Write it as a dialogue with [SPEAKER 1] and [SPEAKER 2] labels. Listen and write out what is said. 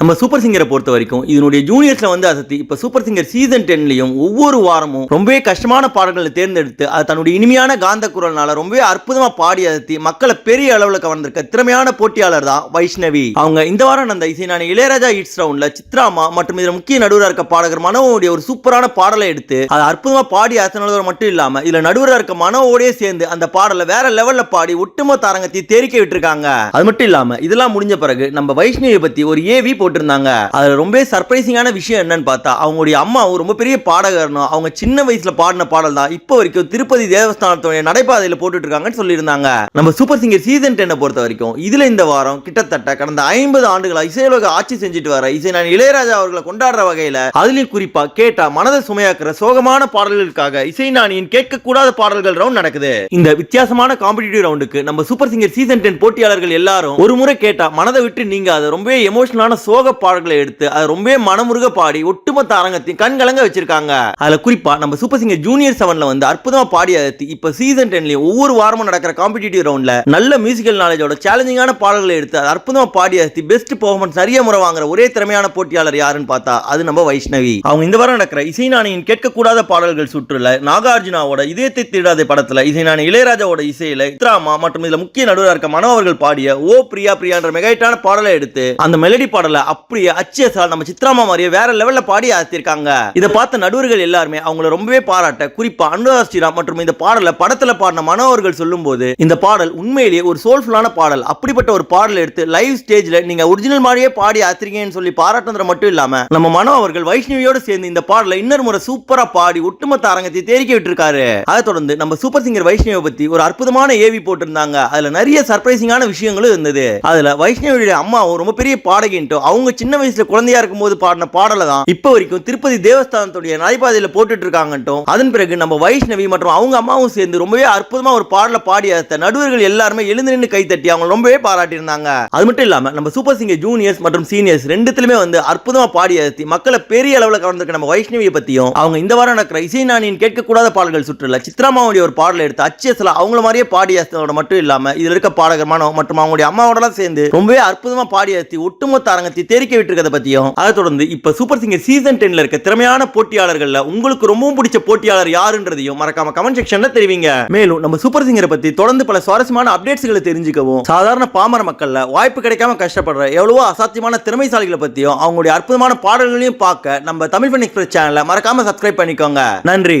[SPEAKER 1] நம்ம சூப்பர் சிங்கரை பொறுத்த வரைக்கும் இதனுடைய ஜூனியர்ஸ்ல வந்து அசத்தி இப்ப சூப்பர் சிங்கர் சீசன் டென்லயும் ஒவ்வொரு வாரமும் ரொம்பவே கஷ்டமான பாடல்களை தேர்ந்தெடுத்து அது தன்னுடைய இனிமையான காந்த குரல்னால ரொம்பவே அற்புதமா பாடி அசத்தி மக்களை பெரிய அளவுல கவர்ந்திருக்க திறமையான போட்டியாளர் தான் வைஷ்ணவி. அவங்க இந்த வாரம் அந்த இசைஞானி இளையராஜா இட்ஸ் ரவுண்டில் சித்ராமா மற்றும் இதுல முக்கிய நடுவராக இருக்க பாடகர் மனோவுடைய ஒரு சூப்பரான பாடலை எடுத்து அதை அற்புதமா பாடி அசனதோட மட்டும் இல்லாம இதுல நடுவராக இருக்க மனோவோடய சேர்ந்து அந்த பாடலை வேற லெவல்ல பாடி ஒட்டுமொத்த அரங்கத்தை தேரிக்க விட்டுருக்காங்க. அது மட்டும் இல்லாம இதெல்லாம் முடிஞ்ச பிறகு நம்ம வைஷ்ணவியை பத்தி ஒரு ஏவி போட்டிருந்தாங்க. அதில் ரொம்ப சர்ப்ரைசிங்கான விஷயம் என்னன்னு பார்த்தா அவங்களுடைய அம்மா ரொம்ப பெரிய பாடகர்னும் அவங்க சின்ன வயசுல பாடின பாடல் தான். இப்போ வரைக்கும் திருப்பதி தேவஸ்தானத்துடைய நடைபாதையில் போட்டுட்டு இருக்காங்கன்னு சொல்லியிருந்தாங்க. நம்ம சூப்பர் சிங்கர் சீசன் டென்னை பொறுத்த வரைக்கும் இதுல இந்த வாரம் கிட்டத்தட்ட கடந்த ஐம்பது ஆண்டுகளாக இசையுலக ஆட்சி செஞ்சுட்டு வர இசை நான் இளையராஜா அவர்களை கொண்டாடுற வகையில அதுலயும் குறிப்பா கேட்டா மனதை சுமையாக்குற சோகமான பாடல்களுக்காக இசைஞானியின் கேட்கக்கூடாத பாடல்கள் ரவுண்ட் நடக்குது. இந்த வித்தியாசமான காம்படிட்டிவ் ரவுண்டுக்கு நம்ம சூப்பர் சிங்கர் சீசன் டென் போட்டியாளர்கள் எல்லாரும் ஒரு முறை கேட்டா மனதை விட்டு நீங்க அதை ரொம்பவே எமோஷனலான சோக பாடல்களை எடுத்து அதை ரொம்பவே மனமுருக பாடி ஒட்டுமொத்த அரங்கத்தையும் கண்கலங்க வச்சிருக்காங்க. அதுல குறிப்பா நம்ம சூப்பர் சிங்கர் ஜூனியர் செவன்ல வந்து அற்புதமா பாடி அழுத்தி இப்ப சீசன் டென்லயும் ஒவ்வொரு வாரமும் நடக்கிற காம்படிட்டிவ் ரவுண்ட்ல நல்ல மியூசிக்கல் நாலேஜோட சேலஞ்சிங்கான பாடல்களை எடுத்து அது அற்புதமா பாடி அழுத்தி பெஸ்ட் பெர்ஃபார்மன்ஸ் நிறைய முறை வாங்குற ஒரே திறமையான போட்டியாளர் யாருன்னு பார்த்தா அது நம்ம வைஷ்ணவி. அவங்க இந்த வாரம் நடக்கிற இசைநாணியின் கேட்கக்கூடாத பாடல்கள் சுற்றுல நாகார்ஜுனாவோட இதயத்தை தேடாத படத்துல இசைநாணி இளையராஜாவோட இசையில இத்ராமா மற்றும் இதுல முக்கிய நடுவராக இருக்க மனோ அவர்கள் பாடிய ஓ பிரியா பிரியான்ற மெகைட்டான பாடலை எடுத்து அந்த மெலடி பாடலை அப்படியே அச்சியசால் நம்ம சித்ராமா மாதிரியே வேற லெவலில் பாடி ஆத்திருக்காங்க. இதை பார்த்த நடுவர்கள் எல்லாருமே அவங்கள ரொம்பவே பாராட்ட குறிப்பா அனுராதா ஸ்ரீராம் மற்றும் இந்த பாடலை படத்துல பாடின மனோ அவர்கள் சொல்லும்போது இந்த பாடல் உண்மையிலேயே ஒரு சோல்ஃபுல்லான பாடல். அப்படிப்பட்ட ஒரு பாடல் எடுத்து லைவ் ஸ்டேஜ்ல நீங்க ஒரிஜினல் மாதிரியே பாடி ஆத்திருக்கீங்கன்னு சொல்லி பாராட்டுறது மட்டும் இல்லாம நம்ம மனோ அவர்கள் வைஷ்ணவியோட சேர்ந்து இந்த பாடலை இன்னொரு முறை சூப்பரா பாடி ஒட்டுமொத்த அரங்கத்தை தேரிக்க விட்டுருக்காரு. அதை தொடர்ந்து நம்ம சூப்பர் சிங்கர் வைஷ்ணவியை பத்தி ஒரு அற்புதமான ஏவி போட்டிருந்தாங்க. அதுல நிறைய சர்ப்ரைசிங்கான விஷயங்களும் இருந்தது. அதுல வைஷ்ணவியுடைய அம்மாவும் ரொம்ப பெரிய பாடகின்ட்டும் அவங்க சின்ன வயசுல குழந்தையா இருக்கும்போது பாடின பாடலை தான் இப்போ வரைக்கும் திருப்பதி தேவஸ்தானத்துடைய நடைபாதையில போட்டுட்டு இருக்காங்கட்டும் அதன் பிறகு நம்ம வைஷ்ணவி மற்றும் அவங்க அம்மாவும் சேர்ந்து ரொம்பவே அற்புதமா ஒரு பாடலை பாடி அசத்த நடுவர்கள் எல்லாருமே எழுந்து நின்று கை தட்டி அவங்க ரொம்பவே பாராட்டியிருந்தாங்க. அது மட்டும் இல்லாம நம்ம சூப்பர் சிங்கர் ஜூனியர்ஸ் மற்றும் சீனியர்ஸ் ரெண்டுத்திலுமே வந்து அற்புதமா பாடி அசத்தி மக்களை பெரிய அளவில் கவர்ந்திருக்க நம்ம வைஷ்ணவியை பத்தியும் அவங்க இந்த வாரம் நடக்கிற இசை நானியின் கேட்கக்கூடாத பாடல்கள் சுற்றுல சித்ராமாவுடைய ஒரு பாடலை எடுத்து அச்சியஸ்ல அவங்கள மாதிரியே பாடி மட்டும் இல்லாம இதுல இருக்க பாடகர் மனோ மற்றும் அவங்களுடைய அம்மாவோடலாம் சேர்ந்து ரொம்பவே அற்புதமா பாடி அசத்தி ஒட்டுமொத்த அரங்கத்தை தெரிக்க விட்டுருக்கதை பற்றியும் அதை தொடர்ந்து இப்போ சூப்பர் சிங்கர் சீசன் டென்ல இருக்க திறமையான போட்டியாளர்களில் உங்களுக்கு ரொம்பவும் பிடிச்ச போட்டியாளர் யாருன்றதையும் மறக்காம கமெண்ட் செக்ஷன்ல தெரிவிங்க. மேலும் நம்ம சூப்பர் சிங்கரை பத்தி தொடர்ந்து பல சுவாரஸ்யமான அப்டேட்ஸ்களை தெரிஞ்சுக்கவும் சாதாரண பாமர மக்கள்ல வாய்ப்பு கிடைக்காம கஷ்டப்படுற எவ்வளவோ அசாத்தியமான திறமைசாலிகளை பத்தியும் அவங்களுடைய அற்புதமான பாடல்களையும் பார்க்க நம்ம தமிழ் ஃபன் எக்ஸ்பிரஸ் சேனலை மறக்காம சப்ஸ்கிரைப் பண்ணிக்கோங்க. நன்றி.